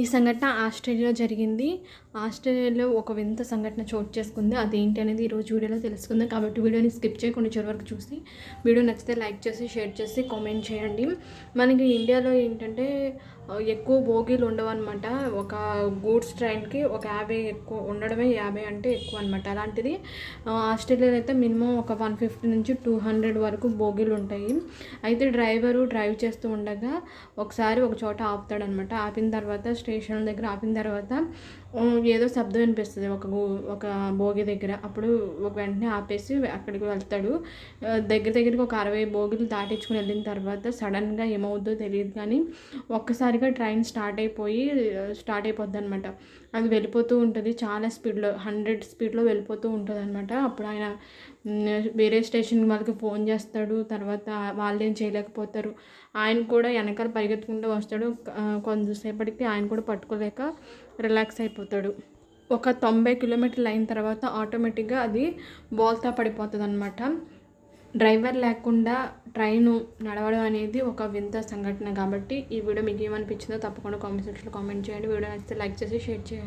ఈ సంఘటన ఆస్ట్రేలియాలో జరిగింది. ఆస్ట్రేలియాలో ఒక వింత సంఘటన చోటు చేసుకుంది. అదేంటి అనేది ఈరోజు వీడియోలో తెలుసుకుందాం. కాబట్టి వీడియోని స్కిప్ చేయకుండా చివరి వరకు చూసి వీడియో నచ్చితే లైక్ చేసి షేర్ చేసి కామెంట్ చేయండి. మనకి ఇండియాలో ఏంటంటే ఎక్కువ బోగీలు ఉండవు అనమాట ఒక గూడ్స్ ట్రైన్కి ఒక యాభై ఎక్కువ ఉండడమే యాభై అంటే ఎక్కువ అనమాట అలాంటిది ఆస్ట్రేలియాలో అయితే మినిమం ఒక వన్ ఫిఫ్టీ నుంచి టూ హండ్రెడ్ వరకు బోగీలు ఉంటాయి. అయితే డ్రైవరు డ్రైవ్ చేస్తూ ఉండగా ఒకసారి ఒక చోట ఆపుతాడనమాట ఆపిన తర్వాత స్టేషన్ దగ్గర ఆపిన తర్వాత ఏదో శబ్దం వినిపిస్తుంది. ఒక ఒక భోగి దగ్గర. అప్పుడు ఒక వెంటనే ఆపేసి అక్కడికి వెళ్తాడు. దగ్గర దగ్గరికి ఒక అరవై భోగిలు దాటించుకుని వెళ్ళిన తర్వాత సడన్గా ఏమవుద్దో తెలియదు కానీ ఒక్కసారిగా ట్రైన్ స్టార్ట్ అయిపోయి స్టార్ట్ అయిపోద్ది అనమాట అది వెళ్ళిపోతూ ఉంటుంది. చాలా స్పీడ్లో హండ్రెడ్ స్పీడ్లో వెళ్ళిపోతూ ఉంటుంది అనమాట అప్పుడు ఆయన వేరే స్టేషన్ వాళ్ళకి ఫోన్ చేస్తాడు. తర్వాత వాళ్ళు ఏం చేయలేకపోతారు. ఆయన కూడా వెనకాల పరిగెత్తుకుంటూ వస్తాడు. కొంతసేపటికి ఆయన కూడా కూడా పట్టుకోలేక రిలాక్స్ అయిపోతాడు. ఒక తొంభై కిలోమీటర్లు అయిన తర్వాత ఆటోమేటిక్గా అది బోల్తా పడిపోతుంది అనమాట డ్రైవర్ లేకుండా ట్రైను నడవడం అనేది ఒక వింత సంఘటన కాబట్టి ఈ వీడియో మీకు ఏమనిపించిందో తప్పకుండా కామెంట్ సెక్షన్లో కామెంట్ చేయండి. వీడియో నచ్చితే లైక్ చేసి షేర్ చేయండి.